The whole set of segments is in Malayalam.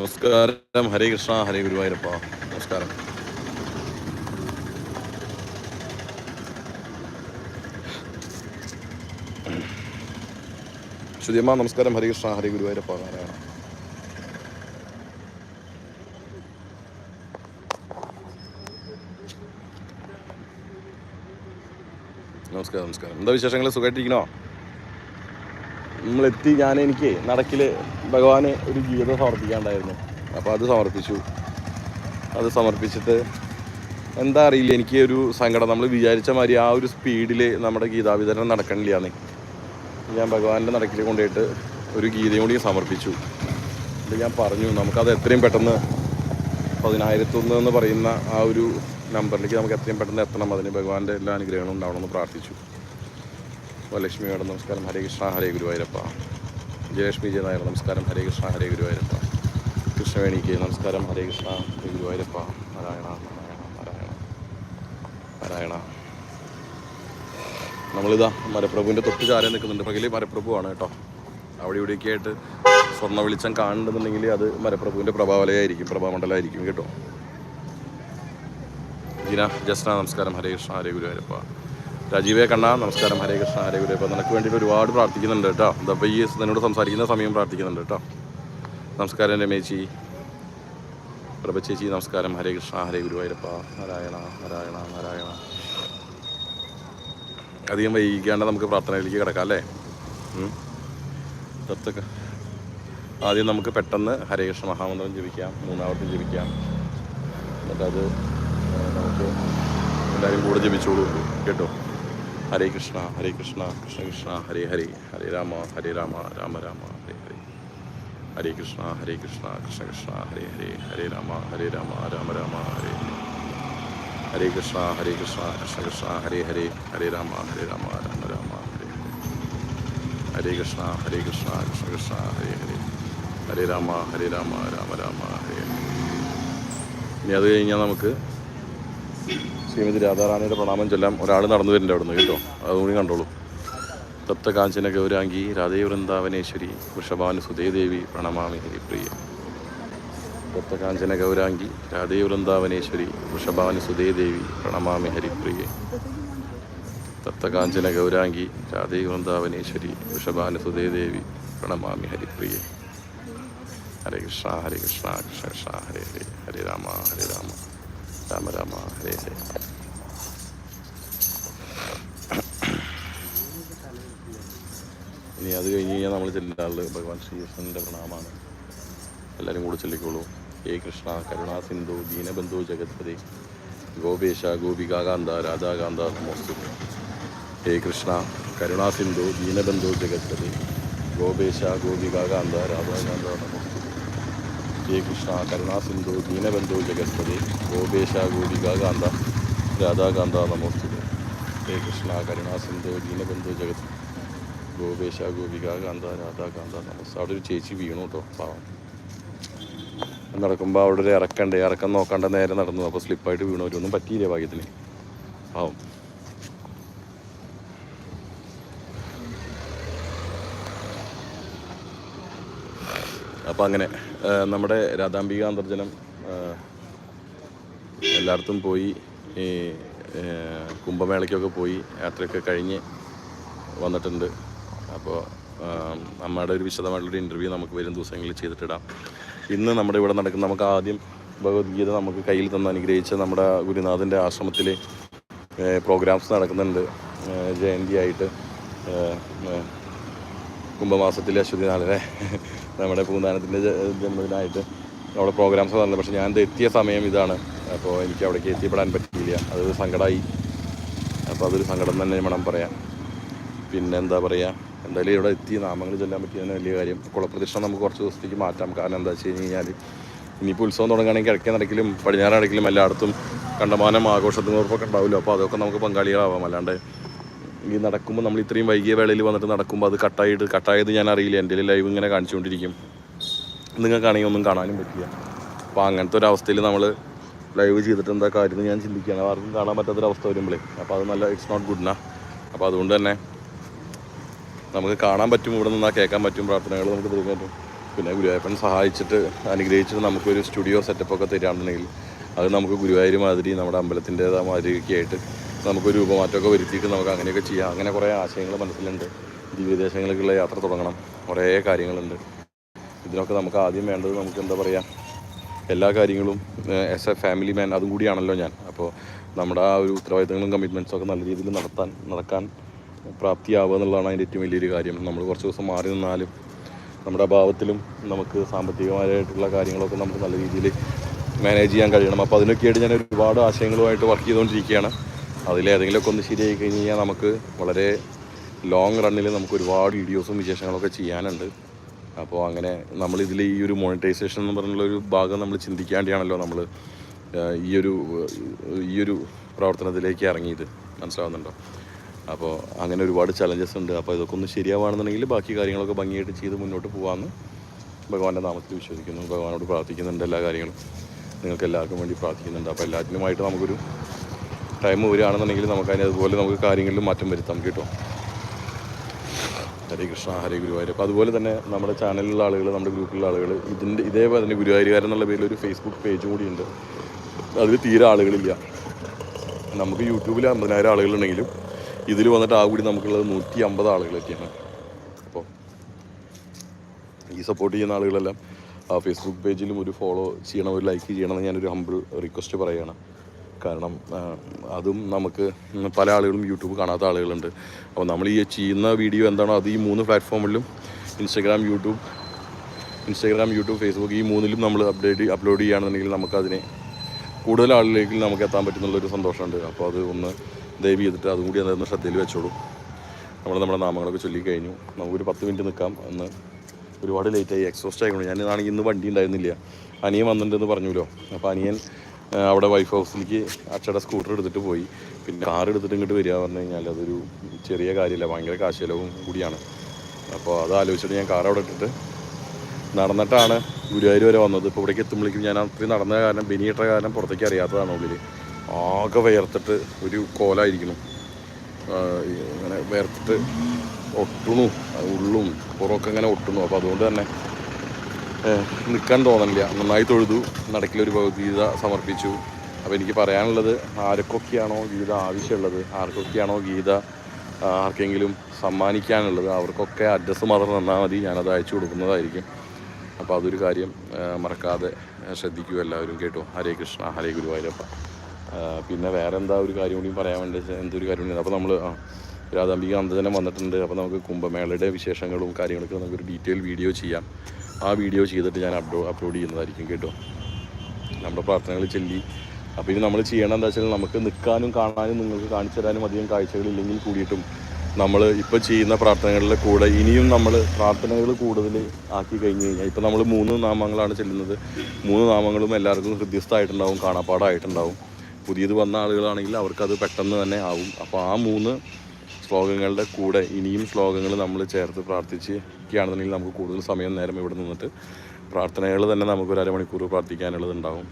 നമസ്കാരം. ഹരേ കൃഷ്ണ ഹരേ ഗുരുവായൂരപ്പ. നമസ്കാരം. ശ്രുതിയമ്മ നമസ്കാരം. ഹരേ കൃഷ്ണ ഹരേ ഗുരുവായൂരപ്പ. നാരായണ. നമസ്കാരം നമസ്കാരം. എന്താ വിശേഷങ്ങൾ സുഖമായിട്ടിരിക്കണോ നമ്മളെത്തി ഞാൻ എനിക്ക് നടക്കിൽ ഭഗവാന് ഒരു ജീവിതം സമർപ്പിക്കാണ്ടായിരുന്നു. അപ്പോൾ അത് സമർപ്പിച്ചു. അത് സമർപ്പിച്ചിട്ട് എന്താ അറിയില്ല എനിക്ക് ഒരു സങ്കടം. നമ്മൾ വിചാരിച്ച മാതിരി ആ ഒരു സ്പീഡിൽ നമ്മുടെ ഗീതാവിതരണം നടക്കണില്ലാന്ന്. ഞാൻ ഭഗവാന്റെ നടക്കിൽ കൊണ്ടുപോയിട്ട് ഒരു ഗീതയും കൂടി സമർപ്പിച്ചു. ഇത് ഞാൻ പറഞ്ഞു നമുക്കത് എത്രയും പെട്ടെന്ന് പതിനായിരത്തൊന്ന് എന്ന് പറയുന്ന ആ ഒരു നമ്പറിലേക്ക് നമുക്ക് എത്രയും പെട്ടെന്ന് എത്തണം. അതിന് ഭഗവാന്റെ എല്ലാ അനുഗ്രഹങ്ങളും ഉണ്ടാവണമെന്ന് പ്രാർത്ഥിച്ചു. വരലക്ഷ്മി മേഡം നമസ്കാരം. ഹരേ കൃഷ്ണ ഹരേ ഗുരുവായൂരപ്പ. ജയലക്ഷ്മി ജയനായർ നമസ്കാരം. ഹരേ കൃഷ്ണ ഹരേ ഗുരുവായൂരപ്പ. കൃഷ്ണവേണിക്ക് നമസ്കാരം. ഹരേ കൃഷ്ണ ഹരേ ഗുരുവായൂരപ്പ. നാരായണ നാരായണ നാരായണ നാരായണ. നമ്മളിതാ മരപ്രഭുവിന്റെ തൊട്ട് ചാരം നിൽക്കുന്നുണ്ട്. പകൽ മരപ്രഭുവാണ് കേട്ടോ. അവിടെ ഇവിടെയൊക്കെ ആയിട്ട് സ്വർണ വെളിച്ചം കാണുന്നുണ്ടെന്നുണ്ടെങ്കിൽ അത് മരപ്രഭുവിന്റെ പ്രഭാവലയായിരിക്കും പ്രഭാമണ്ഡലമായിരിക്കും കേട്ടോ. ജിന ജസ്ന നമസ്കാരം. ഹരേ കൃഷ്ണ ഹരേ ഗുരുവായൂരപ്പ. രാജീവേ കണ്ണ നമസ്കാരം. ഹരേ കൃഷ്ണ ഹരേ ഗുരു. അപ്പോൾ നിനക്ക് വേണ്ടിയിട്ട് ഒരുപാട് പ്രാർത്ഥിക്കുന്നുണ്ട് കേട്ടോ. ഇതപ്പോൾ ഈ നിന്നോട് സംസാരിക്കുന്ന സമയം പ്രാർത്ഥിക്കുന്നുണ്ട് കേട്ടോ. നമസ്കാരം രമേശി പ്രഭ ചേച്ചി നമസ്കാരം. ഹരേ കൃഷ്ണ ഹരേ ഗുരുവായൂരപ്പ നാരായണ നാരായണ നാരായണ. അധികം വൈകിക്കാണ്ട് നമുക്ക് പ്രാർത്ഥനയിലേക്ക് കിടക്കാം അല്ലേ? ആദ്യം നമുക്ക് പെട്ടെന്ന് ഹരേ കൃഷ്ണ മഹാമന്ത്രം ജപിക്കാം മൂന്നാമത്തെ ജപിക്കാം. എന്നിട്ടത് നമുക്ക് എല്ലാവരും കൂടെ ജപിച്ചോളൂ കേട്ടോ. ഹരേ കൃഷ്ണ ഹരേ കൃഷ്ണ കൃഷ്ണ കൃഷ്ണ ഹരേ ഹരേ ഹരേ രാമ ഹരേ രാമ രാമ രാമ ഹരേ ഹരേ ഹരേ കൃഷ്ണ ഹരേ കൃഷ്ണ കൃഷ്ണ കൃഷ്ണ ഹരേ ഹരേ ഹരേ രാമ ഹരേ രാമ രാമ രാമ ഹരേ ഹരേ ഹരേ കൃഷ്ണ ഹരേ കൃഷ്ണ കൃഷ്ണ കൃഷ്ണ ഹരേ ഹരേ ഹരേ രാമ ഹരേ രാമ രാമ രാമ ഹരേ ഹരേ കൃഷ്ണ ഹരേ കൃഷ്ണ കൃഷ്ണ കൃഷ്ണ ഹരേ ഹരേ ഹരേ രാമ ഹരേ രാമ രാമ രാമ ഹരേ ഇനി അത് കഴിഞ്ഞാൽ നമുക്ക് ശ്രീമതി രാധാറാണിയുടെ പ്രണാമം ചെല്ലാം ഒരാൾ നടന്നു വരുന്നുണ്ട് നിന്ന് കേട്ടോ? അതുകൂടി കണ്ടോളൂ. തപ്തകാഞ്ചന ഗൗരാംഗി രാധേ വൃന്ദാവനേശ്വരി വൃഷഭാനു സുധേദേവി പ്രണമാമി ഹരിപ്രിയ. തപ്തകാഞ്ചന ഗൗരാംഗി രാധേ വൃന്ദാവനേശ്വരി വൃഷഭാനു സുധേദേവി പ്രണമാമി ഹരിപ്രിയെ. തപ്തകാഞ്ചന ഗൗരാംഗി രാധേ വൃന്ദാവനേശ്വരി വൃഷഭാനു സുധേദേവി പ്രണമാമി ഹരിപ്രിയ. ഹരേ കൃഷ്ണ ഹരേ കൃഷ്ണ കൃഷ്ണ കൃഷ്ണ ഹരേ ഹരേ ഹരേ രാമ ഹരേ രാമ. രാമ രാമ ഹരേ ഹരേ ഇനി അത് കഴിഞ്ഞ് കഴിഞ്ഞാൽ നമ്മൾ ചെല്ലാറുള്ളത് ഭഗവാൻ ശ്രീകൃഷ്ണന്റെ പ്രണാമാണ് എല്ലാവരും കൂടെ ചൊല്ലിക്കോളൂ. ഹേ കൃഷ്ണ കരുണാ സിന്ധു ദീനബന്ധു ജഗത്പതി ഗോപേശ ഗോപികാകാന്ത രാധാകാന്ത നമോസ്തു. ഹേ കൃഷ്ണ കരുണാ സിന്ധു ദീനബന്ധു ജഗത്പതി ഗോപേശ ഗോപികാകാന്ത രാധാകാന്ത നമോസ്തു. ഹേ കൃഷ്ണ കരുണാസിന്ധു ദീനബന്ധു ജഗസ്പതി ഗോപേശ ഗോപികാകാന്ത രാധാകാന്ത നമോസ്തുതി. ഹേ കൃഷ്ണ കരുണാസിന്ധു ദീനബന്ധു ജഗത് ഗോപേശ ഗോപികാകാന്ത രാധാകാന്ത നമസ്തു അവിടെ ഒരു ചേച്ചി വീണു കേട്ടോ പാവം. നടക്കുമ്പോൾ അവിടെ ഒരു ഇറക്കണ്ടേ ഇറക്കം നോക്കാണ്ട് നേരെ നടന്നു അപ്പോൾ സ്ലിപ്പായിട്ട് വീണു ഒന്നും പറ്റിയില്ല ഭാഗ്യത്തിന്? പാവം. അപ്പോൾ അങ്ങനെ നമ്മുടെ രാധാംബിക അന്തർജനം എല്ലായിടത്തും പോയി ഈ കുംഭമേളയ്ക്കൊക്കെ പോയി യാത്രയൊക്കെ കഴിഞ്ഞ് വന്നിട്ടുണ്ട്. അപ്പോൾ അമ്മയുടെ ഒരു വിശദമായിട്ടുള്ളൊരു ഇന്റർവ്യൂ നമുക്ക് വരും ദിവസങ്ങളിൽ ചെയ്തിട്ടിടാം. ഇന്ന് നമ്മുടെ ഇവിടെ നടക്കുന്ന നമുക്ക് ആദ്യം ഭഗവത്ഗീത നമുക്ക് കയ്യിൽ തന്ന് അനുഗ്രഹിച്ച നമ്മുടെ ഗുരുനാഥന്റെ ആശ്രമത്തിൽ പ്രോഗ്രാംസ് നടക്കുന്നുണ്ട്. ജയന്തിയായിട്ട് കുംഭമാസത്തിലെ അശ്വതി നാളിലെ നമ്മുടെ പൂന്താനത്തിന്റെ ജന്മദിനമായിട്ട് അവിടെ പ്രോഗ്രാംസ് വന്നത് പക്ഷേ ഞാൻ എത്തിയ സമയം ഇതാണ്. അപ്പോൾ എനിക്ക് അവിടേക്ക് എത്തിപ്പെടാൻ പറ്റിയില്ല. അതൊരു സങ്കടമായി അപ്പോൾ അതൊരു സങ്കടം തന്നെ വേണം പറയാം പിന്നെ എന്താ പറയുക എന്തായാലും ഇവിടെ എത്തി നാമങ്ങൾ ചൊല്ലാൻ പറ്റിയ വലിയ കാര്യം. കുളപ്രതിഷ്ഠ നമുക്ക് കുറച്ച് ദിവസത്തേക്ക് മാറ്റാം. കാരണം എന്താ വെച്ച് കഴിഞ്ഞ് കഴിഞ്ഞാൽ ഇനിയിപ്പോൾ ഉത്സവം തുടങ്ങുകയാണെങ്കിൽ കിഴക്കേ നടക്കിലും പടിഞ്ഞാറ് നടക്കിലും എല്ലായിടത്തും കണ്ടമാനം ആഘോഷത്തിനോടൊപ്പം ഉണ്ടാവില്ല? അപ്പോൾ അതൊക്കെ നമുക്ക് പങ്കാളികളാവാം. അല്ലാണ്ട് ഈ നടക്കുമ്പോൾ നമ്മൾ ഇത്രയും വൈകിയ വേളയിൽ വന്നിട്ട് നടക്കുമ്പോൾ അത് കട്ടായിട്ട് കട്ടായത് ഞാൻ അറിയില്ല. എന്റെ ലൈവ് ഇങ്ങനെ കാണിച്ചുകൊണ്ടിരിക്കും. നിങ്ങൾക്കാണെങ്കിൽ ഒന്നും കാണാനും പറ്റില്ല. അപ്പോൾ അങ്ങനത്തെ ഒരു അവസ്ഥയിൽ നമ്മൾ ലൈവ് ചെയ്തിട്ട് എന്താ കാര്യം ഞാൻ ചിന്തിക്കുകയാണ്. ആർക്കും കാണാൻ പറ്റാത്തൊരവസ്ഥ വരുമ്പോഴേ അപ്പോൾ അത് നല്ല ഇറ്റ്സ് നോട്ട് ഗുഡ് നാ അപ്പോൾ അതുകൊണ്ട് തന്നെ നമുക്ക് കാണാൻ പറ്റും ഇവിടെ നിന്നാൽ കേൾക്കാൻ പറ്റും പ്രാർത്ഥനകൾ നമുക്ക് തീർക്കാൻ പറ്റും. പിന്നെ ഗുരുവായൂരപ്പൻ സഹായിച്ചിട്ട് അനുഗ്രഹിച്ചിട്ട് നമുക്കൊരു സ്റ്റുഡിയോ സെറ്റപ്പൊക്കെ തരികയാണെന്നുണ്ടെങ്കിൽ അത് നമുക്ക് ഗുരുവായൂർ മാതിരി നമ്മുടെ അമ്പലത്തിന്റെതായ മാതിരിയൊക്കെ ആയിട്ട് നമുക്കൊരു രൂപമാറ്റമൊക്കെ വരുത്തിയിട്ട് നമുക്ക് അങ്ങനെയൊക്കെ ചെയ്യാം. അങ്ങനെ കുറേ ആശയങ്ങൾ മനസ്സിലുണ്ട്. ദിവ്യദേശങ്ങളിലേക്കുള്ള യാത്ര തുടങ്ങണം. കുറേ കാര്യങ്ങളുണ്ട്. ഇതിനൊക്കെ നമുക്ക് ആദ്യം വേണ്ടത് നമുക്ക് എന്താ പറയുക എല്ലാ കാര്യങ്ങളും ആസ് എ ഫാമിലി മാൻ അതും കൂടിയാണല്ലോ ഞാൻ. അപ്പോൾ നമ്മുടെ ആ ഒരു ഉത്തരവാദിത്തങ്ങളും കമ്മിറ്റ്മെന്റ്സും ഒക്കെ നല്ല രീതിയിൽ നടത്താൻ നടക്കാൻ പ്രാപ്തിയാവുക എന്നുള്ളതാണ് അതിന്റെ ഏറ്റവും വലിയൊരു കാര്യം. നമ്മൾ കുറച്ച് ദിവസം മാറി നിന്നാലും നമ്മുടെ അഭാവത്തിലും നമുക്ക് സാമ്പത്തികമായിട്ടുള്ള കാര്യങ്ങളൊക്കെ നമുക്ക് നല്ല രീതിയിൽ മാനേജ് ചെയ്യാൻ കഴിയണം. അപ്പോൾ അതിനൊക്കെയായിട്ട് ഞാൻ ഒരുപാട് ആശയങ്ങളുമായിട്ട് വർക്ക് ചെയ്തുകൊണ്ടിരിക്കുകയാണ്. അതിലേതെങ്കിലുമൊക്കെ ഒന്ന് ശരിയായി കഴിഞ്ഞ് കഴിഞ്ഞാൽ നമുക്ക് വളരെ ലോങ് റണ്ണിൽ നമുക്ക് ഒരുപാട് വീഡിയോസും വിശേഷങ്ങളൊക്കെ ചെയ്യാനുണ്ട്. അപ്പോൾ അങ്ങനെ നമ്മൾ നമ്മളിതിൽ ഈ ഒരു മോണിറ്റൈസേഷൻ എന്ന് പറഞ്ഞുള്ള ഒരു ഭാഗം നമ്മൾ ചിന്തിക്കാണ്ടിയാണല്ലോ നമ്മൾ ഈ ഒരു ഈ ഒരു പ്രവർത്തനത്തിലേക്ക് ഇറങ്ങിയത്. മനസ്സിലാവുന്നുണ്ടോ? അപ്പോൾ അങ്ങനെ ഒരുപാട് ചലഞ്ചസ് ഉണ്ട്. അപ്പോൾ ഇതൊക്കെ ഒന്ന് ശരിയാവുകയാണെന്നുണ്ടെങ്കിൽ ബാക്കി കാര്യങ്ങളൊക്കെ ഭംഗിയായിട്ട് ചെയ്ത് മുന്നോട്ട് പോകാമെന്ന് ഭഗവാന്റെ നാമത്തിൽ വിശ്വസിക്കുന്നു. ഭഗവാനോട് പ്രാർത്ഥിക്കുന്നുണ്ട് എല്ലാ കാര്യങ്ങളും. നിങ്ങൾക്ക് എല്ലാവർക്കും വേണ്ടി പ്രാർത്ഥിക്കുന്നുണ്ട്. അപ്പോൾ എല്ലാത്തിനുമായിട്ട് നമുക്കൊരു ടൈം വരികയാണെന്നുണ്ടെങ്കിൽ നമുക്ക് അതിന് അതുപോലെ നമുക്ക് കാര്യങ്ങളിലും മാറ്റം വരുത്താം കേട്ടോ. ഹരേ കൃഷ്ണ ഹരേ അപ്പോൾ അതുപോലെ തന്നെ നമ്മുടെ ചാനലിലുള്ള ആളുകൾ നമ്മുടെ ഗ്രൂപ്പിലുള്ള ആളുകൾ ഇതിന്റെ ഇതേപോലെ തന്നെ ഗുരുവായൂരുകാരൻ എന്നുള്ള പേരിൽ ഒരു ഫേസ്ബുക്ക് പേജ് കൂടിയുണ്ട്. അതിൽ തീരെ ആളുകളില്ല. നമുക്ക് യൂട്യൂബിൽ അമ്പതിനായിരം ആളുകളുണ്ടെങ്കിലും ഇതിൽ വന്നിട്ട് ആ കൂടി നമുക്കുള്ളത് നൂറ്റി അമ്പത് ആളുകളൊക്കെയാണ്. അപ്പോൾ ഈ സപ്പോർട്ട് ചെയ്യുന്ന ആളുകളെല്ലാം ഫേസ്ബുക്ക് പേജിലും ഒരു ഫോളോ ചെയ്യണം ഒരു ലൈക്ക് ചെയ്യണമെന്ന് ഞാനൊരു ഹമ്പിൾ റിക്വസ്റ്റ് പറയുകയാണ്. കാരണം അതും നമുക്ക് പല ആളുകളും യൂട്യൂബ് കാണാത്ത ആളുകളുണ്ട്. അപ്പോൾ നമ്മൾ ഈ ചെയ്യുന്ന വീഡിയോ എന്താണോ അത് ഈ മൂന്ന് പ്ലാറ്റ്ഫോമിലും Instagram YouTube Instagram YouTube Facebook ഈ മൂന്നിലും നമ്മൾ അപ്ഡേറ്റ് അപ്ലോഡ് ചെയ്യുകയാണെന്നുണ്ടെങ്കിൽ നമുക്കതിനെ കൂടുതൽ ആളിലേക്ക് നമുക്ക് എത്താൻ പറ്റുന്നുള്ളൊരു സന്തോഷമുണ്ട്. അപ്പോൾ അത് ഒന്ന് ദയവ് ചെയ്തിട്ട് അതും കൂടി അതൊന്ന് ശ്രദ്ധയിൽ വെച്ചോളൂ. നമ്മൾ നമ്മുടെ നാമങ്ങളൊക്കെ ചൊല്ലിക്കഴിഞ്ഞു നമുക്കൊരു പത്ത് മിനിറ്റ് നിൽക്കാം. എന്ന് ഒരുപാട് ലേറ്റായി എക്സോസ്റ്റ് ആയിക്കൊണ്ട് ഞാൻ ആണെങ്കിൽ ഇന്ന് വണ്ടി ഉണ്ടായിരുന്നില്ല. അനിയൻ വന്നിട്ടുണ്ടെന്ന് പറഞ്ഞല്ലോ അപ്പോൾ അനിയൻ അവിടെ വൈഫ് ഹൗസിലേക്ക് അച്ഛയുടെ സ്കൂട്ടർ എടുത്തിട്ട് പോയി. പിന്നെ കാർ എടുത്തിട്ട് ഇങ്ങോട്ട് വരിക പറഞ്ഞു കഴിഞ്ഞാൽ അതൊരു ചെറിയ കാര്യമില്ല ഭയങ്കര കാശിലവും കൂടിയാണ്. അപ്പോൾ അത് ആലോചിച്ചിട്ട് ഞാൻ കാർ അവിടെ ഇട്ടിട്ട് നടന്നിട്ടാണ് ഗുരുവായൂർ വരെ വന്നത്. ഇപ്പോൾ ഇവിടേക്ക് എത്തുമ്പോഴേക്കും ഞാൻ അത്രയും നടന്ന കാരണം ബെനിയിട്ട കാരണം പുറത്തേക്ക് അറിയാത്തതാണ് ഉള്ളിൽ ആകെ വേർത്തിട്ട് ഒരു കോലായിരിക്കണം അങ്ങനെ വേർത്തിട്ട് ഒട്ടുന്നു ഉള്ളും പുറമൊക്കെ ഇങ്ങനെ ഒട്ടുന്നു. അപ്പോൾ അതുകൊണ്ട് തന്നെ നിൽക്കാൻ തോന്നണില്ല. നന്നായി തൊഴുതു നടക്കിലൊരു ഭഗവത്ഗീത സമർപ്പിച്ചു. അപ്പോൾ എനിക്ക് പറയാനുള്ളത് ആർക്കൊക്കെയാണോ ഗീത ആവശ്യമുള്ളത്? ആർക്കൊക്കെയാണോ ഗീത ആർക്കെങ്കിലും സമ്മാനിക്കാനുള്ളത്? അവർക്കൊക്കെ അഡ്രസ്സ് മാത്രം തന്നാൽ മതി ഞാനത് അയച്ചു കൊടുക്കുന്നതായിരിക്കും. അപ്പോൾ അതൊരു കാര്യം മറക്കാതെ ശ്രദ്ധിക്കൂ എല്ലാവരും കേട്ടോ. ഹരേ കൃഷ്ണ ഹരേ ഗുരുവായൂരപ്പ. പിന്നെ വേറെ എന്താ ഒരു കാര്യം കൂടി പറയാൻ വേണ്ടി എന്തൊരു കാര്യം കൂടി? അപ്പോൾ നമ്മൾ രാധാംബിക അന്തജനം വന്നിട്ടുണ്ട്. അപ്പോൾ നമുക്ക് കുംഭമേളയുടെ വിശേഷങ്ങളും കാര്യങ്ങളൊക്കെ നമുക്കൊരു ഡീറ്റെയിൽ വീഡിയോ ചെയ്യാം. ആ വീഡിയോ ചെയ്തിട്ട് ഞാൻ അപ്ലോ അപ്ലോഡ് ചെയ്യുന്നതായിരിക്കും കേട്ടോ. നമ്മുടെ പ്രാർത്ഥനകൾ ചൊല്ലി. അപ്പോൾ ഇനി നമ്മൾ ചെയ്യണം എന്താ വെച്ചാൽ നമുക്ക് നിൽക്കാനും കാണാനും നിങ്ങൾക്ക് കാണിച്ചു തരാനും അധികം കാഴ്ചകളില്ലെങ്കിൽ കൂടിയിട്ടും നമ്മൾ ഇപ്പോൾ ചെയ്യുന്ന പ്രാർത്ഥനകളിലെ കൂടെ ഇനിയും നമ്മൾ പ്രാർത്ഥനകൾ കൂടുതൽ ആക്കി കഴിഞ്ഞ് കഴിഞ്ഞാൽ ഇപ്പോൾ നമ്മൾ മൂന്ന് നാമങ്ങളാണ് ചെല്ലുന്നത്. മൂന്ന് നാമങ്ങളും എല്ലാവർക്കും ഹൃദ്യസ്ഥമായിട്ടുണ്ടാവും കാണാപ്പാടായിട്ടുണ്ടാവും. പുതിയത് വന്ന ആളുകളാണെങ്കിൽ അവർക്കത് പെട്ടെന്ന് തന്നെ ആവും. അപ്പോൾ ആ മൂന്ന് ശ്ലോകങ്ങളുടെ കൂടെ ഇനിയും ശ്ലോകങ്ങൾ നമ്മൾ ചേർത്ത് പ്രാർത്ഥിക്കുകയാണെന്നുണ്ടെങ്കിൽ നമുക്ക് കൂടുതൽ സമയം നേരം ഇവിടെ നിന്നിട്ട് പ്രാർത്ഥനകൾ തന്നെ നമുക്ക് നമുക്കൊരു അരമണിക്കൂർ പ്രാർത്ഥിക്കാനുള്ളതുണ്ടാവും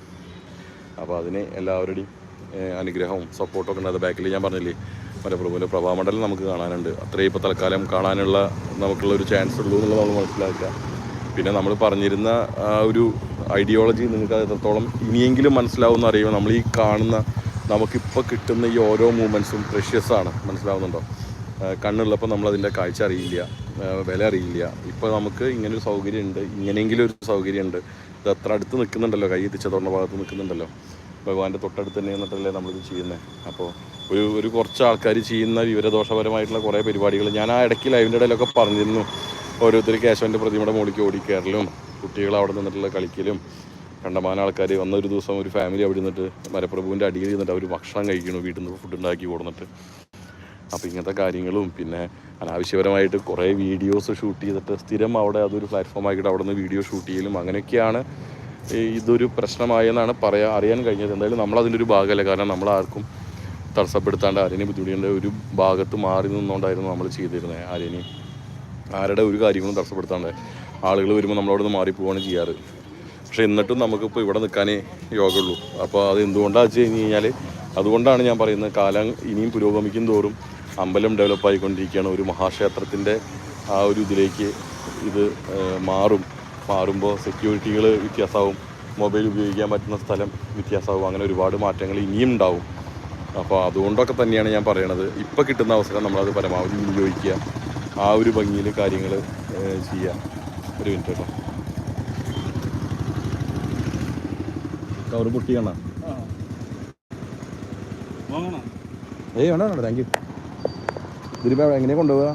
അപ്പോൾ അതിന് എല്ലാവരുടെയും അനുഗ്രഹവും സപ്പോർട്ടൊക്കെ ഉണ്ട്. അത് ബാക്കിൽ ഞാൻ പറഞ്ഞില്ലേ മലപ്രഭുവിന്റെ പ്രഭാമണ്ഡലം നമുക്ക് കാണാനുണ്ട്. അത്രയും ഇപ്പോൾ തൽക്കാലം കാണാനുള്ള നമുക്കുള്ള ഒരു ചാൻസ് ഉള്ളൂ എന്നുള്ളത് നമ്മൾ മനസ്സിലാക്കുക. പിന്നെ നമ്മൾ പറഞ്ഞിരുന്ന ഒരു ഐഡിയോളജി നിങ്ങൾക്ക് അത് എത്രത്തോളം ഇനിയെങ്കിലും മനസ്സിലാവുമെന്ന് അറിയുമോ? നമ്മൾ ഈ കാണുന്ന നമുക്കിപ്പോൾ കിട്ടുന്ന ഈ ഓരോ മൂമെന്റ്സും പ്രഷ്യസ് ആണ്. മനസ്സിലാവുന്നുണ്ടോ? കണ്ണുള്ളപ്പോൾ നമ്മൾ അതിന്റെ കാഴ്ച അറിയില്ല വില അറിയില്ല. ഇപ്പോൾ നമുക്ക് ഇങ്ങനൊരു സൗകര്യം ഉണ്ട് ഇങ്ങനെയെങ്കിലും ഒരു സൗകര്യം ഉണ്ട് ഇത് അത്ര അടുത്ത് നിൽക്കുന്നുണ്ടല്ലോ കൈ എത്തിച്ച തൊണ്ട ഭാഗത്ത് നിൽക്കുന്നുണ്ടല്ലോ. ഭഗവാന്റെ തൊട്ടടുത്ത് തന്നെ എന്നിട്ടല്ലേ നമ്മളിത് ചെയ്യുന്നത് അപ്പോൾ ഒരു ഒരു കുറച്ച് ആൾക്കാർ ചെയ്യുന്ന വിവരദോഷപരമായിട്ടുള്ള കുറേ പരിപാടികൾ ഞാൻ ആ ഇടയ്ക്ക് ലൈവിന്റെ ഇടയിലൊക്കെ പറഞ്ഞിരുന്നു. ഓരോരുത്തർ കേശവന്റെ പ്രതിമയുടെ മുകളിലേക്ക് ഓടിക്കയറലും കുട്ടികൾ അവിടെ നിന്നിട്ടുള്ള കളിക്കലും കണ്ടമാന ആൾക്കാർ വന്ന ഒരു ദിവസം ഒരു ഫാമിലി അവിടെ നിന്നിട്ട് മരപ്രഭുവിന്റെ അടിയിൽ നിന്നിട്ട് അവർ ഭക്ഷണം കഴിക്കണു വീട്ടിൽ നിന്ന് ഫുഡ് ഉണ്ടാക്കി കൊടുന്നിട്ട്. അപ്പോൾ ഇങ്ങനത്തെ കാര്യങ്ങളും പിന്നെ അനാവശ്യപരമായിട്ട് കുറേ വീഡിയോസ് ഷൂട്ട് ചെയ്തിട്ട് സ്ഥിരം അവിടെ അതൊരു പ്ലാറ്റ്ഫോം ആക്കിയിട്ട് അവിടെ നിന്ന് വീഡിയോ ഷൂട്ട് ചെയ്യലും അങ്ങനെയൊക്കെയാണ് ഇതൊരു പ്രശ്നമായെന്നാണ് പറയാ അറിയാൻ കഴിഞ്ഞത്. എന്തായാലും നമ്മൾ അതിന്റെ ഒരു ഭാഗമല്ല? കാരണം നമ്മൾ ആർക്കും തടസ്സപ്പെടുത്താണ്ട് ആരെയും ബുദ്ധിമുട്ടിന്റെ ഒരു ഭാഗത്ത് മാറി നിന്നുകൊണ്ടായിരുന്നു നമ്മൾ ചെയ്തിരുന്നത്. ആരെയും ആരുടെ ഒരു കാര്യങ്ങളും തടസ്സപ്പെടുത്താണ്ട് ആളുകൾ വരുമ്പോൾ നമ്മളവിടെ നിന്ന് മാറിപ്പോവാണ് ചെയ്യാറ്. പക്ഷേ എന്നിട്ടും നമുക്കിപ്പോൾ ഇവിടെ നിൽക്കാനേ യോഗമുള്ളൂ. അപ്പോൾ അത് എന്തുകൊണ്ടാണെന്ന് വെച്ച് കഴിഞ്ഞ് കഴിഞ്ഞാൽ അതുകൊണ്ടാണ് ഞാൻ പറയുന്നത് കാലം ഇനിയും പുരോഗമിക്കും തോറും അമ്പലം ഡെവലപ്പ് ആയിക്കൊണ്ടിരിക്കുകയാണ്. ഒരു മഹാക്ഷേത്രത്തിന്റെ ആ ഒരു ഇതിലേക്ക് ഇത് മാറും. മാറുമ്പോൾ സെക്യൂരിറ്റികൾ വ്യത്യാസമാവും. മൊബൈൽ ഉപയോഗിക്കാൻ പറ്റുന്ന സ്ഥലം വ്യത്യാസമാവും. അങ്ങനെ ഒരുപാട് മാറ്റങ്ങൾ ഇനിയും ഉണ്ടാവും. അപ്പോൾ അതുകൊണ്ടൊക്കെ തന്നെയാണ് ഞാൻ പറയണത്. ഇപ്പോൾ കിട്ടുന്ന അവസരം നമ്മളത് പരമാവധി വിനിയോഗിക്കുക. ആ ഒരു ഭംഗിയിൽ കാര്യങ്ങൾ ചെയ്യുക. ഒരു മിനിറ്റ് കേട്ടോ. കവർ പൊട്ടിയാണോ ഏയ് വേണ്ട വേണ്ട. Thank you. ഇതിലിപ്പോൾ എങ്ങനെയാണ് കൊണ്ടുപോവുക?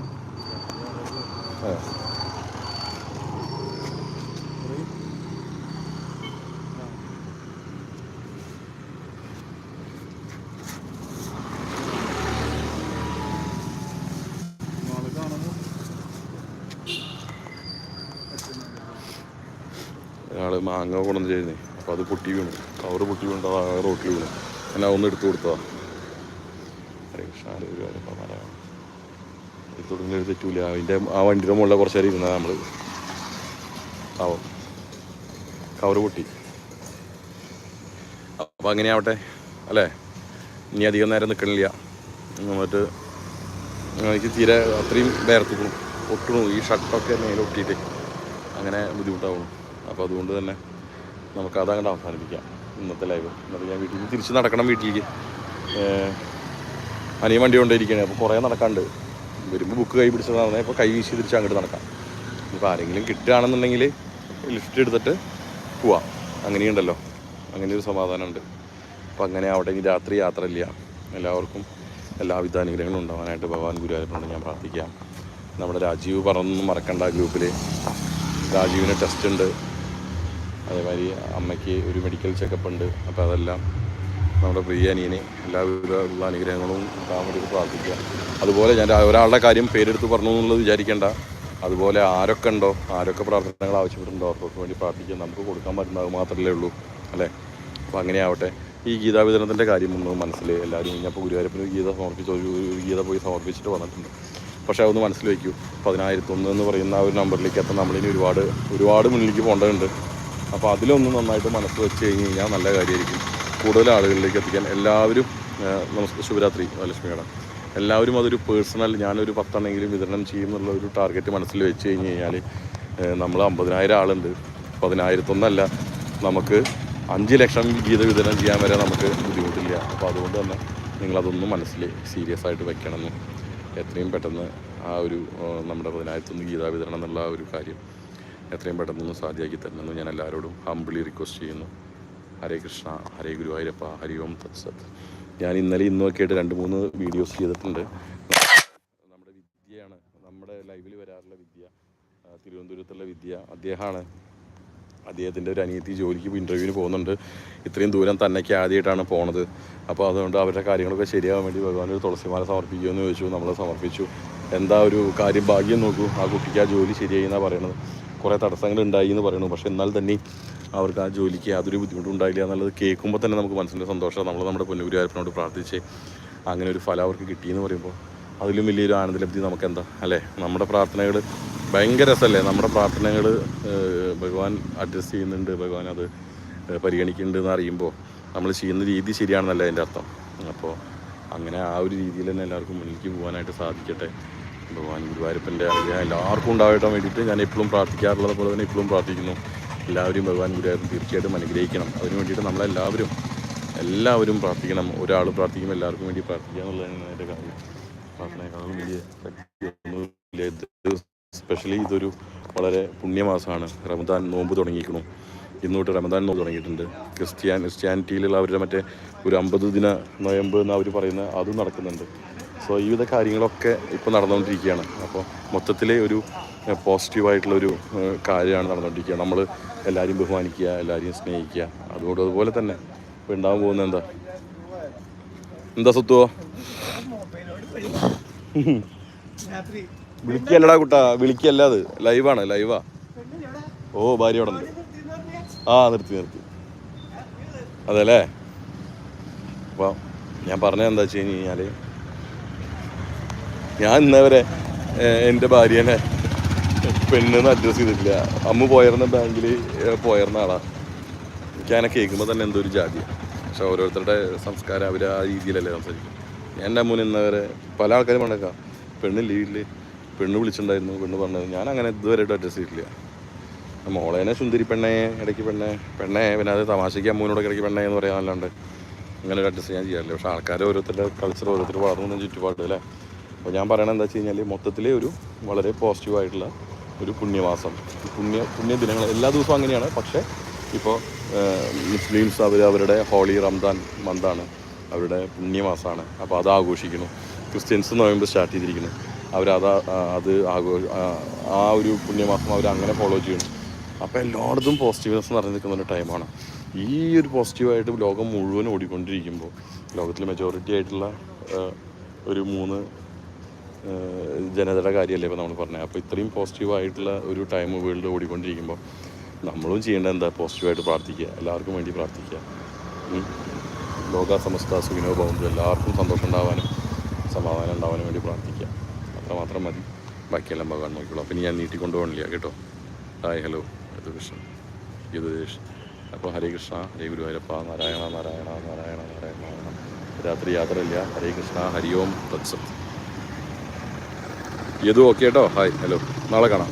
ഒരാൾ മാങ്ങ കൊണ്ടുവന്ന് ചെയ്യുന്നേ അപ്പോൾ അത് പൊട്ടി വീണു. കവറ് പൊട്ടി അത് റോട്ടിൽ വീണു. ഞാൻ ഒന്ന് എടുത്തു കൊടുത്തതാ ഹരേ കൃഷ്ണ ഹരേ ഗുരു ഹരേ നാരായണ എടുത്തു പറ്റൂല. അതിന്റെ ആ വണ്ടിയുടെ മുകളിലെ കുറച്ച് നേരം ഇരുന്നതാണ് നമ്മൾ ആവും. കവറ് പൊട്ടി. അപ്പോൾ അങ്ങനെയാവട്ടെ അല്ലേ? ഇനി അധികം നേരം നിൽക്കണില്ല എന്നിട്ട് എനിക്ക് തീരെ അത്രയും വേർത്തുക്കണു ഒട്ടണു ഈ ഷർട്ടൊക്കെ നേരെ ഒട്ടിയിട്ട് അങ്ങനെ ബുദ്ധിമുട്ടാവണം. അപ്പോൾ അതുകൊണ്ട് തന്നെ നമുക്ക് അതങ്ങോട്ട് അവസാനിപ്പിക്കാം. ഇന്നത്തെ ലൈവ് എന്നിട്ട് ഞാൻ വീട്ടിൽ തിരിച്ച് നടക്കണം വീട്ടിലേക്ക്. അനിയൻ വണ്ടി കൊണ്ടിരിക്കണേ അപ്പോൾ കുറേ നടക്കാണ്ട് വരുമ്പോൾ ബുക്ക് കൈ പിടിച്ച് നടന്നാൽ ഇപ്പോൾ കൈ വീശി തിരിച്ച് അങ്ങോട്ട് നടക്കാം. ഇപ്പോൾ ആരെങ്കിലും കിട്ടുകയാണെന്നുണ്ടെങ്കിൽ ലിഫ്റ്റ് എടുത്തിട്ട് പോവാം. അങ്ങനെയുണ്ടല്ലോ. അങ്ങനെ ഒരു സമാധാനമുണ്ട്. അപ്പോൾ അങ്ങനെ അവിടെ ഇനി രാത്രി ഇല്ല. എല്ലാവർക്കും എല്ലാവിധ അനുഗ്രഹങ്ങളും ഉണ്ടാവാനായിട്ട് ഭഗവാൻ ഗുരുവായൂരിനോട് ഞാൻ പ്രാർത്ഥിക്കാം. നമ്മുടെ രാജീവ് പറഞ്ഞൊന്നും മറക്കണ്ട ഗ്രൂപ്പിൽ രാജീവിന് ടെസ്റ്റ് ഉണ്ട്. അതേമാതിരി അമ്മയ്ക്ക് ഒരു മെഡിക്കൽ ചെക്കപ്പ് ഉണ്ട്. അപ്പോൾ അതെല്ലാം നമ്മുടെ പ്രിയ അനിയനെ എല്ലാവിധ അനുഗ്രഹങ്ങളും കിട്ടാൻ വേണ്ടി പ്രാർത്ഥിക്കുക. അതുപോലെ ഞാൻ ഒരാളുടെ കാര്യം പേരെടുത്ത് പറഞ്ഞു എന്നുള്ളത് വിചാരിക്കേണ്ട. അതുപോലെ ആരൊക്കെ ഉണ്ടോ ആരൊക്കെ പ്രാർത്ഥനകൾ ആവശ്യപ്പെട്ടുണ്ടോ അവർക്കൊക്കെ വേണ്ടി പ്രാർത്ഥിക്കുക. നമുക്ക് കൊടുക്കാൻ പറ്റുന്നത് മാത്രമല്ലേ ഉള്ളൂ അല്ലേ? അപ്പോൾ അങ്ങനെ ആവട്ടെ ഈ ഗീതാ വിതരണത്തിന്റെ കാര്യം ഒന്ന് മനസ്സിൽ എല്ലാവരും ഞാൻ ഇപ്പോൾ ഗുരുവായൂരപ്പന് ഗീത സമർപ്പിച്ച് ഒരു ഗീത പോയി സമർപ്പിച്ചിട്ട് വന്നിട്ടുണ്ട്. പക്ഷേ അതൊന്ന് മനസ്സിൽ വയ്ക്കൂ. പതിനായിരത്തൊന്ന് എന്ന് പറയുന്ന ആ ഒരു നമ്പറിലേക്ക് എത്താൻ നമ്മളിനി ഒരുപാട് ഒരുപാട് മുന്നിലേക്ക് പോകേണ്ടതുണ്ട്. അപ്പോൾ അതിലൊന്ന് നന്നായിട്ട് മനസ്സ് വെച്ച് കഴിഞ്ഞ് കഴിഞ്ഞാൽ നല്ല കാര്യമായിരിക്കും. കൂടുതൽ ആളുകളിലേക്ക് എത്തിക്കാൻ എല്ലാവരും നമസ്കാരം ലക്ഷ്മി ലക്ഷ്മിയുടെ എല്ലാവരും അതൊരു പേഴ്സണൽ ഞാനൊരു പത്തെണ്ണെങ്കിലും വിതരണം ചെയ്യും എന്നുള്ള ഒരു ടാർഗറ്റ് മനസ്സിൽ വെച്ച് കഴിഞ്ഞ് കഴിഞ്ഞാൽ നമ്മൾ അമ്പതിനായിരം ആളുണ്ട്. പതിനായിരത്തൊന്നല്ല നമുക്ക് അഞ്ച് ലക്ഷം ഗീത വിതരണം ചെയ്യാൻ വരെ നമുക്ക് ബുദ്ധിമുട്ടില്ല. അപ്പോൾ അതുകൊണ്ട് തന്നെ നിങ്ങളതൊന്നും മനസ്സിൽ സീരിയസ് ആയിട്ട് വെക്കണമെന്നും എത്രയും പെട്ടെന്ന് ആ ഒരു നമ്മുടെ പതിനായിരത്തൊന്ന് ഗീതാ വിതരണം എന്നുള്ള ഒരു കാര്യം എത്രയും പെട്ടെന്നൊന്ന് സാധ്യമാക്കി തരണമെന്ന് ഞാൻ എല്ലാവരോടും ഹംബിളി റിക്വസ്റ്റ് ചെയ്യുന്നു. ഹരേ കൃഷ്ണ ഹരേ ഗുരുവായൂരപ്പ ഹരി ഓം തത്സത് ഞാൻ ഇന്നലെ ഇന്നൊക്കെ ആയിട്ട് രണ്ട് മൂന്ന് വീഡിയോസ് ചെയ്തിട്ടുണ്ട്. നമ്മുടെ വിദ്യയാണ് നമ്മുടെ ലൈവിൽ വരാറുള്ള വിദ്യ തിരുവനന്തപുരത്തുള്ള വിദ്യ. അദ്ദേഹമാണ് അദ്ദേഹത്തിന്റെ ഒരു അനിയത്തി ജോലിക്ക് ഇന്റർവ്യൂവിന് പോകുന്നുണ്ട്. ഇത്രയും ദൂരം തന്നേക്ക് ആദ്യമായിട്ടാണ് പോണത്. അപ്പോൾ അതുകൊണ്ട് അവരുടെ കാര്യങ്ങളൊക്കെ ശരിയാവാൻ വേണ്ടി ഭഗവാൻ ഒരു തുളസിമാല സമർപ്പിക്കുമെന്ന് ചോദിച്ചു നമ്മൾ സമർപ്പിച്ചു. എന്താ ഒരു കാര്യം? ഭാഗ്യം നോക്കൂ. ആ കുട്ടിക്ക് ആ ജോലി ശരിയായി എന്നാണ് പറയണത്. കുറേ തടസ്സങ്ങൾ ഉണ്ടായി എന്ന് പറയുന്നു പക്ഷേ എന്നാൽ തന്നെ അവർക്ക് ആ ജോലിക്ക് യാതൊരു ബുദ്ധിമുട്ടും ഉണ്ടായില്ല എന്നുള്ളത് കേൾക്കുമ്പോൾ തന്നെ നമുക്ക് മനസ്സിന്റെ സന്തോഷം. നമ്മൾ നമ്മുടെ പൊന്നുഗുരുവായൂരപ്പനോട് പ്രാർത്ഥിച്ച് അങ്ങനെ ഒരു ഫലം അവർക്ക് കിട്ടിയെന്ന് പറയുമ്പോൾ അതിലും വലിയൊരു ആനന്ദലബ്ധി നമുക്ക് എന്താ അല്ലേ? നമ്മുടെ പ്രാർത്ഥനകൾ ഭയങ്കര രസമല്ലേ? നമ്മുടെ പ്രാർത്ഥനകൾ ഭഗവാൻ അഡ്ജസ്റ്റ് ചെയ്യുന്നുണ്ട് ഭഗവാൻ അത് പരിഗണിക്കുന്നുണ്ട് എന്ന് അറിയുമ്പോൾ നമ്മൾ ചെയ്യുന്ന രീതി ശരിയാണെന്നല്ലേ അതിന്റെ അർത്ഥം. അപ്പോൾ അങ്ങനെ ആ ഒരു രീതിയിൽ തന്നെ എല്ലാവർക്കും മുന്നിലേക്ക് പോകാനായിട്ട് സാധിക്കട്ടെ. ഭഗവാൻ ഗുരുവായൂരപ്പന്റെ അനുഗ്രഹം എല്ലാവർക്കും ഉണ്ടാകട്ടാൻ വേണ്ടിയിട്ട് ഞാൻ എപ്പോഴും പ്രാർത്ഥിക്കാറുള്ളത് പോലെ തന്നെ ഇപ്പോഴും പ്രാർത്ഥിക്കുന്നു. എല്ലാവരും ഭഗവാൻ ഗുരുവായൂരും തീർച്ചയായിട്ടും അനുഗ്രഹിക്കണം. അതിന് വേണ്ടിയിട്ട് നമ്മളെല്ലാവരും എല്ലാവരും പ്രാർത്ഥിക്കണം. ഒരാൾ പ്രാർത്ഥിക്കുമ്പോൾ എല്ലാവർക്കും വേണ്ടി പ്രാർത്ഥിക്കുക എന്നുള്ളതാണ് എന്റെ കാര്യം. പ്രാർത്ഥനയെക്കാളും വലിയ ശക്തിയൊന്നുമില്ല. സ്പെഷ്യലി ഇതൊരു വളരെ പുണ്യമാസമാണ്. റമദാൻ നോമ്പ് തുടങ്ങിയിരിക്കണു ഇന്നോട്ട് റമദാൻ നോമ്പ് തുടങ്ങിയിട്ടുണ്ട്. ക്രിസ്ത്യാൻ ക്രിസ്ത്യാനിറ്റിയിലുള്ള അവരുടെ മറ്റേ ഒരു അമ്പത് ദിന നോയമ്പ് എന്ന് അവർ പറയുന്ന അതും നടക്കുന്നുണ്ട്. സോ ഈ വിധ കാര്യങ്ങളൊക്കെ ഇപ്പോൾ നടന്നുകൊണ്ടിരിക്കുകയാണ്. അപ്പോൾ മൊത്തത്തിലെ ഒരു പോസിറ്റീവായിട്ടുള്ളൊരു കാര്യമാണ് നടന്നുകൊണ്ടിരിക്കുക നമ്മൾ എല്ലാവരെയും ബഹുമാനിക്കുക എല്ലാവരെയും സ്നേഹിക്കുക. അതുകൊണ്ട് അതുപോലെ തന്നെ ഇപ്പോൾ ഉണ്ടാകാൻ പോകുന്നത് എന്താ? എന്താ സ്വത്തുവോ? വിളിക്കല്ലടാ കുട്ടാ. വിളിക്കല്ല അത്. ലൈവാണ് ലൈവാ. ഓ ഭാര്യ അവിടെ ഉണ്ട്. ആ നിർത്തി നിർത്തി. അതെല്ലേ? അപ്പോൾ ഞാൻ പറഞ്ഞത് എന്താ വെച്ച് കഴിഞ്ഞ് കഴിഞ്ഞാൽ ഞാൻ ഇന്നവരെ എന്റെ ഭാര്യനെ പെണ്ണെന്ന് അഡ്രസ് ചെയ്തിട്ടില്ല. അമ്മ പോയിരുന്ന ബാങ്കിൽ പോയിരുന്ന ആളാ. എനിക്ക് അങ്ങനെ കേൾക്കുമ്പോൾ തന്നെ എന്തോ ഒരു ജാതി. പക്ഷെ ഓരോരുത്തരുടെ സംസ്കാരം അവർ ആ രീതിയിലല്ലേ സംസാരിക്കും. എന്റെ അമ്മൂന് ഇന്നവരെ പല ആൾക്കാരും പറഞ്ഞേക്കാം പെണ്ണില്ല വീട്ടിൽ പെണ്ണ് വിളിച്ചിട്ടുണ്ടായിരുന്നു പെണ്ണ് പറഞ്ഞത്. ഞാൻ അങ്ങനെ ഇതുവരെ ഇതുവരെയായിട്ട് അഡ്രസ്സ് ചെയ്തിട്ടില്ല. മോളേനെ സുന്ദരി പെണ്ണേ ഇടയ്ക്ക് പെണ്ണേ. പെണ്ണേ പിന്നെ അത് തമാശയ്ക്ക് അമ്മൂനോടൊക്കെ ഇടയ്ക്ക് പെണ്ണേ എന്ന് പറയാൻ പറയാനല്ലാണ്ട് അങ്ങനെ ഒരു അഡ്രസ്സ് ഞാൻ ചെയ്യാറില്ല. പക്ഷേ ആൾക്കാർ ഓരോരുത്തരുടെ കൾച്ചർ ഓരോരുത്തർ വളർന്നു ചുറ്റുപാട് അല്ലേ? അപ്പോൾ ഞാൻ പറയണത് എന്താ വെച്ച് കഴിഞ്ഞാൽ മൊത്തത്തിലെ ഒരു വളരെ പോസിറ്റീവായിട്ടുള്ള ഒരു പുണ്യമാസം. പുണ്യ പുണ്യ ദിനങ്ങൾ എല്ലാ ദിവസവും അങ്ങനെയാണ്. പക്ഷേ ഇപ്പോൾ മുസ്ലിംസ് അവർ അവരുടെ ഹോളി റംദാൻ മന്താണ് അവരുടെ പുണ്യമാസമാണ്. അപ്പോൾ അത് ആഘോഷിക്കുന്നു. ക്രിസ്ത്യൻസ് നോയമ്പ് സ്റ്റാർട്ട് ചെയ്തിരിക്കുന്നു. അവരത് അത് ആഘോ ആ- ഒരു പുണ്യമാസം അവർ അങ്ങനെ ഫോളോ ചെയ്യുന്നു. അപ്പോൾ എല്ലായിടത്തും പോസിറ്റീവ്നെസ് നിറഞ്ഞു നിൽക്കുന്ന ഒരു ടൈമാണ് ഈ ഒരു പോസിറ്റീവായിട്ട് ലോകം മുഴുവൻ ഓടിക്കൊണ്ടിരിക്കുമ്പോൾ ലോകത്തിൽ മെജോറിറ്റി ആയിട്ടുള്ള ഒരു മൂന്ന് ജനതയുടെ കാര്യമല്ലേ ഇപ്പോൾ നമ്മൾ പറഞ്ഞത് അപ്പോൾ ഇത്രയും പോസിറ്റീവായിട്ടുള്ള ഒരു ടൈം വേൾഡ് ഓടിക്കൊണ്ടിരിക്കുമ്പോൾ നമ്മളും ചെയ്യേണ്ടത് എന്താ? പോസിറ്റീവായിട്ട് പ്രാർത്ഥിക്കുക. എല്ലാവർക്കും വേണ്ടി പ്രാർത്ഥിക്കുക. ലോക സമസ്ത സുഖിനോ ഭവന്തു. എല്ലാവർക്കും സന്തോഷം ഉണ്ടാവാനും സമാധാനം ഉണ്ടാവാനും വേണ്ടി പ്രാർത്ഥിക്കുക. അത്രമാത്രം മതി. ബാക്കിയെല്ലാം ഭഗവാൻ നോക്കിക്കോളൂ. അപ്പം ഞാൻ നീട്ടിക്കൊണ്ടുപോകണില്ല കേട്ടോ. ഹായ് ഹലോ കൃഷ്ണൻ യുദ്ധേഷ് അപ്പോൾ ഹരേ കൃഷ്ണ ഹരേ ഗുരുവായൂരപ്പ നാരായണ നാരായണ നാരായണ നാരായണ. രാത്രി യാത്രയില്ല. ഹരേ കൃഷ്ണ ഹരിയോം ഓം തത്സത്. യദു ഓക്കെ കേട്ടോ ഹായ് ഹലോ നാളെ കാണാം.